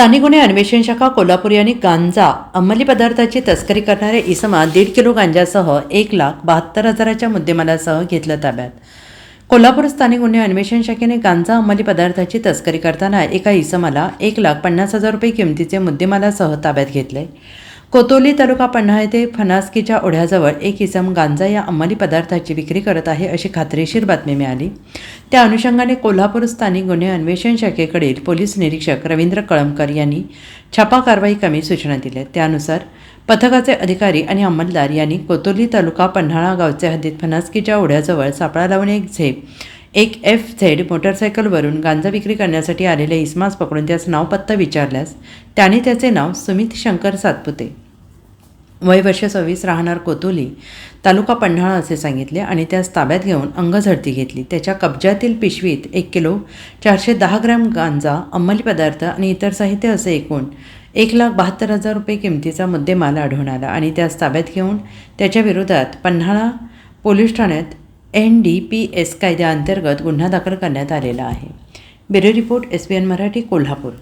स्थानिक गुन्हे अन्वेषण शाखा कोल्हापूर यांनी गांजा अंमली पदार्थाची तस्करी करणाऱ्या इसमा दीड किलो गांजासह एक लाख बहात्तर हजाराच्या मुद्देमालासह घेतलं ताब्यात. कोल्हापूर स्थानिक गुन्हे अन्वेषण शाखेने गांजा अंमली पदार्थाची तस्करी करताना एका इसमाला एक लाख पन्नास हजार रुपये किमतीचे मुद्देमालासह ताब्यात घेतले. कोतोली तालुका पन्हाळ येथे फनासकीच्या ओढ्याजवळ एक इसम गांजा या अंमली पदार्थाची विक्री करत आहे अशी खात्रीशीर बातमी मिळाली. त्या अनुषंगाने कोल्हापूर स्थानिक गुन्हे अन्वेषण शाखेकडील पोलीस निरीक्षक रवींद्र कळमकर यांनी छापा कारवाई कमी सूचना दिल्या. त्यानुसार पथकाचे अधिकारी आणि अंमलदार यांनी कोतोली तालुका पन्हाळा गावचे हद्दीत फनासकीच्या ओढ्याजवळ सापळा लावून एक झेप एक एफ झेड मोटरसायकलवरून गांजा विक्री करण्यासाठी आलेल्या इस्मास पकडून त्यास नावपत्ता विचारल्यास त्याने त्याचे नाव सुमित शंकर सातपुते. वय वर्ष सव्वीस राहणार कोतोली तालुका पन्हाळा असे सांगितले आणि त्यास ताब्यात घेऊन अंगझडती घेतली. त्याच्या कब्जातील पिशवीत एक किलो चारशे दहा ग्रॅम गांजा अंमली पदार्थ आणि इतर साहित्य असे एकूण एक लाख बहात्तर हजार रुपये किमतीचा मुद्देमाल आढळून आला आणि त्यास ताब्यात घेऊन त्याच्या विरोधात पन्हाळा पोलीस ठाण्यात एन डी पी एस कायद्याअंतर्गत गुन्हा दाखल करण्यात आलेला आहे. Bureau report S B N Marathi Kolhapur.